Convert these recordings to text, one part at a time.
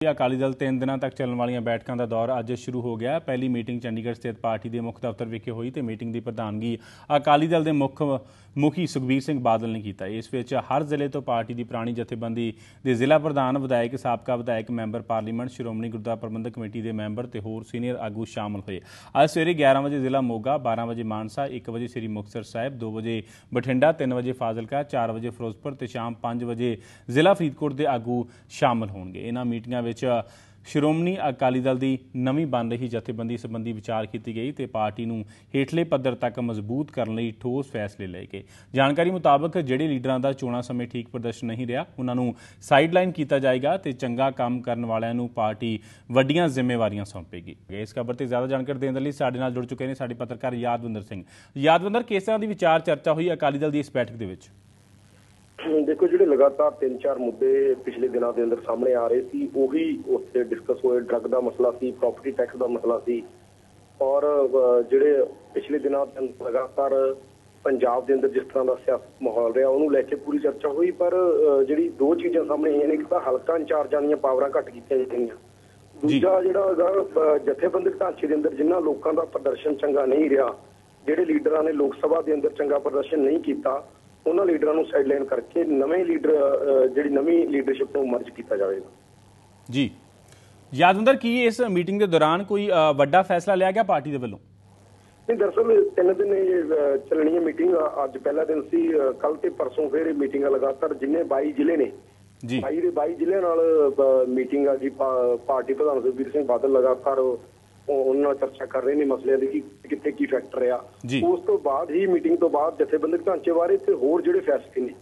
ਅਕਾਲੀ ਦਲ ਤਿੰਨ ਦਿਨਾਂ ਤੱਕ ਚੱਲਣ ਵਾਲੀਆਂ ਬੈਠਕਾਂ ਦਾ ਦੌਰ ਅੱਜ ਸ਼ੁਰੂ ਹੋ ਗਿਆ ਪਹਿਲੀ ਮੀਟਿੰਗ ਚੰਡੀਗੜ੍ਹ ਸਥਿਤ ਪਾਰਟੀ ਦੇ ਮੁੱਖ ਦਫ਼ਤਰ ਵਿਖੇ ਹੋਈ ਤੇ ਮੀਟਿੰਗ ਦੀ ਪ੍ਰਧਾਨਗੀ ਅਕਾਲੀ ਦਲ ਦੇ ਮੁੱਖ ਮੁਖੀ ਸੁਖਬੀਰ ਸਿੰਘ ਬਾਦਲ ਨੇ ਕੀਤਾ। ਇਸ ਵਿੱਚ ਹਰ ਜ਼ਿਲ੍ਹੇ ਤੋਂ ਪਾਰਟੀ ਦੀ ਪੁਰਾਣੀ ਜਥੇਬੰਦੀ ਦੇ ਜ਼ਿਲ੍ਹਾ ਪ੍ਰਧਾਨ, ਵਿਧਾਇਕ, ਸਾਬਕਾ ਵਿਧਾਇਕ, member parliament, Shiromani Gurdwara Parbandhak committee ਦੇ ਮੈਂਬਰ ਤੇ ਹੋਰ ਸੀਨੀਅਰ ਆਗੂ ਸ਼ਾਮਲ ਹੋਏ। ਅੱਜ ਸਵੇਰੇ 11 ਵਜੇ ਜ਼ਿਲ੍ਹਾ ਮੋਗਾ 12 ਵਜੇ ਮਾਨਸਾ 1 ਵਜੇ ਸ੍ਰੀ ਮੁਕਤਸਰ ਸਾਹਿਬ 2 ਵਜੇ ਬਠਿੰਡਾ 3 ਵਜੇ ਫਾਜ਼ਿਲਕਾ 4 ਵਜੇ ਫਿਰੋਜ਼ਪੁਰ ਤੇ ਸ਼ਾਮ 5 ਵਜੇ ਜ਼ਿਲ੍ਹਾ ਫਰੀਦਕੋਟ ਦੇ ਆਗੂ ਸ਼ਾਮਲ ਹੋਣਗੇ। ਇਹਨਾਂ ਮੀਟਿੰਗਾਂ ਵਿੱਚ ਸ਼੍ਰੋਮਣੀ ਅਕਾਲੀ ਦਲ ਦੀ ਨਵੀਂ ਬਣ ਰਹੀ ਜਥੇਬੰਦੀ ਸੰਬੰਧੀ ਵਿਚਾਰ ਕੀਤੀ ਗਈ ਤੇ ਪਾਰਟੀ ਨੂੰ ਹੇਠਲੇ ਪੱਧਰ ਤੱਕ ਮਜ਼ਬੂਤ ਕਰਨ ਲਈ ਠੋਸ ਫੈਸਲੇ ਲਏ ਗਏ। ਜਾਣਕਾਰੀ ਮੁਤਾਬਕ ਜਿਹੜੇ ਲੀਡਰਾਂ ਦਾ ਚੋਣਾਂ ਸਮੇਂ ਠੀਕ ਪ੍ਰਦਰਸ਼ਨ ਨਹੀਂ ਰਿਹਾ, ਉਹਨਾਂ ਨੂੰ ਸਾਈਡਲਾਈਨ ਕੀਤਾ ਜਾਏਗਾ ਤੇ ਚੰਗਾ ਕੰਮ ਕਰਨ ਵਾਲਿਆਂ ਨੂੰ ਪਾਰਟੀ ਵੱਡੀਆਂ ਜ਼ਿੰਮੇਵਾਰੀਆਂ ਸੌਂਪੇਗੀ। ਇਸ ਖਬਰ ਤੇ ਜ਼ਿਆਦਾ ਜਾਣਕਾਰੀ ਦੇਣ ਦੇ ਲਈ ਸਾਡੇ ਨਾਲ ਜੁੜ ਚੁੱਕੇ ਨੇ ਸਾਡੇ ਪੱਤਰਕਾਰ ਯਾਦਵਿੰਦਰ ਸਿੰਘ। ਯਾਦਵਿੰਦਰ, ਕਿਸ ਤਰ੍ਹਾਂ ਦੀ ਵਿਚਾਰ ਚਰਚਾ ਹੋਈ ਅਕਾਲੀ ਦਲ ਦੀ ਇਸ ਬੈਠਕ ਦੇ ਵਿੱਚ? ਦੇਖੋ ਜਿਹੜੇ ਲਗਾਤਾਰ ਤਿੰਨ ਚਾਰ ਮੁੱਦੇ ਪਿਛਲੇ ਦਿਨਾਂ ਦੇ ਅੰਦਰ ਸਾਹਮਣੇ ਆ ਰਹੇ ਸੀ ਉਹੀ ਉੱਥੇ ਡਿਸਕਸ ਹੋਏ ਡਰੱਗ ਦਾ ਮਸਲਾ ਸੀ ਪ੍ਰਾਪਰਟੀ ਟੈਕਸ ਦਾ ਮਸਲਾ ਸੀ ਔਰ ਜਿਹੜੇ ਪਿਛਲੇ ਦਿਨਾਂ ਦੇ ਅੰਦਰ ਲਗਾਤਾਰ ਪੰਜਾਬ ਦੇ ਅੰਦਰ ਜਿਸ ਤਰ੍ਹਾਂ ਦਾ ਸਿਆਸਤ ਮਾਹੌਲ ਰਿਹਾ ਉਹਨੂੰ ਲੈ ਕੇ ਪੂਰੀ ਚਰਚਾ ਹੋਈ ਪਰ ਜਿਹੜੀ ਦੋ ਚੀਜ਼ਾਂ ਸਾਹਮਣੇ ਆਈਆਂ ਨੇ ਇੱਕ ਤਾਂ ਹਲਕਾ ਇੰਚਾਰਜਾਂ ਦੀਆਂ ਪਾਵਰਾਂ ਘੱਟ ਕੀਤੀਆਂ ਜਾਂਦੀਆਂ ਦੂਜਾ ਜਿਹੜਾ ਹੈਗਾ ਜਥੇਬੰਦਕ ਢਾਂਚੇ ਦੇ ਅੰਦਰ ਜਿਨ੍ਹਾਂ ਲੋਕਾਂ ਦਾ ਪ੍ਰਦਰਸ਼ਨ ਚੰਗਾ ਨਹੀਂ ਰਿਹਾ ਜਿਹੜੇ ਲੀਡਰਾਂ ਨੇ ਲੋਕ ਸਭਾ ਦੇ ਅੰਦਰ ਚੰਗਾ ਪ੍ਰਦਰਸ਼ਨ ਨਹੀਂ ਕੀਤਾ ਉਹਨਾਂ ਲੀਡਰਾਂ ਨੂੰ ਸਾਈਡਲਾਈਨ ਕਰਕੇ ਨਵੇਂ ਲੀਡਰ ਜਿਹੜੀ ਨਵੀਂ ਲੀਡਰਸ਼ਿਪ ਨੂੰ ਮਰਜ ਕੀਤਾ ਜਾਵੇਗਾ। ਜੀ। ਯਾਦਵਿੰਦਰ ਕੀ ਇਸ ਮੀਟਿੰਗ ਦੇ ਦੌਰਾਨ ਕੋਈ ਵੱਡਾ ਫੈਸਲਾ ਲਿਆ ਗਿਆ ਪਾਰਟੀ ਦੇ ਵੱਲੋਂ? ਨਹੀਂ ਦਰਅਸਲ ਤਿੰਨ ਦਿਨ ਇਹ ਚੱਲਣੀ ਹੈ ਮੀਟਿੰਗ ਅੱਜ ਪਹਿਲਾ ਦਿਨ ਸੀ ਕੱਲ ਤੇ ਪਰਸੋਂ ਫਿਰ ਇਹ ਮੀਟਿੰਗਾਂ ਲਗਾਤਾਰ। ਜਿੰਨੇ 22 ਜ਼ਿਲ੍ਹੇ ਨੇ ਜੀ। 22 ਦੇ 22 ਜ਼ਿਲ੍ਹਿਆਂ ਨਾਲ ਮੀਟਿੰਗ ਆ ਜੀ। ਪਾਰਟੀ ਪ੍ਰਧਾਨ ਸੁਖਬੀਰ ਸਿੰਘ ਬਾਦਲ ਲਗਾਤਾਰ ਉਹਨਾਂ ਨਾਲ ਚਰਚਾ ਕਰ ਰਹੇ ਨੇ ਮਸਲਿਆਂ ਦੀ ਕਿ ਕਿੱਥੇ ਕੀ ਫੈਕਟਰ ਆ। ਉਸ ਤੋਂ ਬਾਅਦ ਹੀ ਮੀਟਿੰਗ ਤੋਂ ਬਾਅਦ ਜਥੇਬੰਦਕ ਢਾਂਚੇ ਬਾਰੇ ਤੇ ਹੋਰ ਜਿਹੜੇ ਫੈਸਲੇ ਨੇ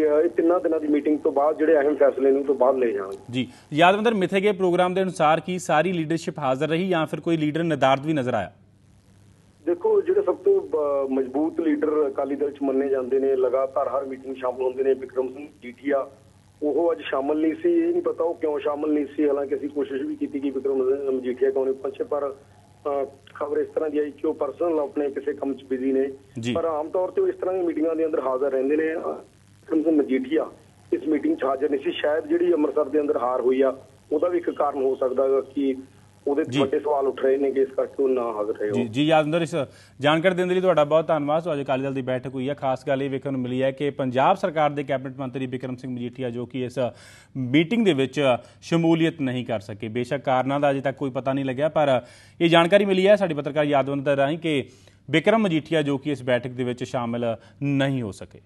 ਇਹ ਤਿੰਨਾਂ ਦਿਨਾਂ ਦੀ ਮੀਟਿੰਗ ਤੋਂ ਬਾਅਦ ਜਿਹੜੇ ਅਹਿਮ ਫੈਸਲੇ ਨੇ ਤੋਂ ਬਾਅਦ ਲਏ ਜਾਣਗੇ। ਜੀ। ਯਾਦਵਿੰਦਰ ਮਿਥੇ ਗਏ ਪ੍ਰੋਗਰਾਮ ਦੇ ਅਨੁਸਾਰ ਕੀ ਸਾਰੀ ਲੀਡਰਸ਼ਿਪ ਹਾਜ਼ਰ ਰਹੀ ਜਾਂ ਫਿਰ ਕੋਈ ਲੀਡਰ ਨਿਰਧਾਰਤ ਵੀ ਨਜ਼ਰ ਆਇਆ? ਦੇਖੋ ਜਿਹੜੇ ਸਭ ਤੋਂ ਮਜ਼ਬੂਤ ਲੀਡਰ ਅਕਾਲੀ ਦਲ ਚ ਮੰਨੇ ਜਾਂਦੇ ਨੇ ਲਗਾਤਾਰ ਹਰ ਮੀਟਿੰਗ ਸ਼ਾਮਲ ਹੁੰਦੇ ਨੇ ਵਿਕਰਮ ਸਿੰਘ ਜੀਠੀਆ ਉਹ ਅੱਜ ਸ਼ਾਮਲ ਨਹੀਂ ਸੀ ਇਹ ਨਹੀਂ ਪਤਾ ਉਹ ਕਿਉਂ ਸ਼ਾਮਲ ਨਹੀਂ ਸੀ। ਹਾਲਾਂਕਿ ਅਸੀਂ ਕੋਸ਼ਿਸ਼ ਵੀ ਕੀਤੀ ਕਿ ਵਿਕਰਮ ਮਜੀਠੀਆ ਨਹੀਂ ਪਹੁੰਚੇ ਪਰ ਖਬਰ ਇਸ ਤਰ੍ਹਾਂ ਦੀ ਆਈ ਕਿ ਉਹ ਪਰਸਨਲ ਆਪਣੇ ਕਿਸੇ ਕੰਮ 'ਚ ਬਿਜ਼ੀ ਨੇ। ਪਰ ਆਮ ਤੌਰ ਤੇ ਉਹ ਇਸ ਤਰ੍ਹਾਂ ਦੀਆਂ ਮੀਟਿੰਗਾਂ ਦੇ ਅੰਦਰ ਹਾਜ਼ਰ ਰਹਿੰਦੇ ਨੇ ਵਿਕਰਮ ਸਿੰਘ ਮਜੀਠੀਆ ਇਸ ਮੀਟਿੰਗ 'ਚ ਹਾਜ਼ਰ ਨਹੀਂ ਸੀ। ਸ਼ਾਇਦ ਜਿਹੜੀ ਅੰਮ੍ਰਿਤਸਰ ਦੇ ਅੰਦਰ ਹਾਰ ਹੋਈ ਆ ਉਹਦਾ ਵੀ ਇੱਕ ਕਾਰਨ ਹੋ ਸਕਦਾ ਹੈ ਕਿ ਉਹਦੇ। ਵੱਡੇ ਸਵਾਲ ਉੱਠ ਰਹੇ ਨੇ ਕਿ ਇਸ ਕਰਕੇ ਉਹ ਨਾ ਹਾਜ਼ਰ ਰਹੇ ਜੀ ਹੋ ਜੀ ਯਾਦਵਿੰਦਰ ਇਸ ਜਾਣਕਾਰੀ ਦੇਣ ਦੇ ਲਈ ਤੁਹਾਡਾ ਬਹੁਤ ਧੰਨਵਾਦ। ਸੋ ਅੱਜ ਅਕਾਲੀ ਦਲ ਦੀ ਬੈਠਕ ਹੋਈ ਹੈ। ਖਾਸ ਗੱਲ ਇਹ ਵੇਖਣ ਨੂੰ ਮਿਲੀ ਹੈ ਕਿ ਪੰਜਾਬ ਸਰਕਾਰ ਦੇ ਕੈਬਨਿਟ ਮੰਤਰੀ ਬਿਕਰਮ ਸਿੰਘ ਮਜੀਠੀਆ ਜੋ ਕਿ ਇਸ ਮੀਟਿੰਗ ਦੇ ਵਿੱਚ ਸ਼ਮੂਲੀਅਤ ਨਹੀਂ ਕਰ ਸਕੇ। ਬੇਸ਼ੱਕ ਕਾਰਨਾਂ ਦਾ ਅਜੇ ਤੱਕ ਕੋਈ ਪਤਾ ਨਹੀਂ ਲੱਗਿਆ ਪਰ ਇਹ ਜਾਣਕਾਰੀ ਮਿਲੀ ਹੈ ਸਾਡੀ ਪੱਤਰਕਾਰ ਯਾਦਵਿੰਦਰ ਰਾਹੀਂ ਕਿ ਬਿਕਰਮ ਮਜੀਠੀਆ ਜੋ ਕਿ ਇਸ ਬੈਠਕ ਦੇ ਵਿੱਚ ਸ਼ਾਮਲ ਨਹੀਂ ਹੋ ਸਕੇ।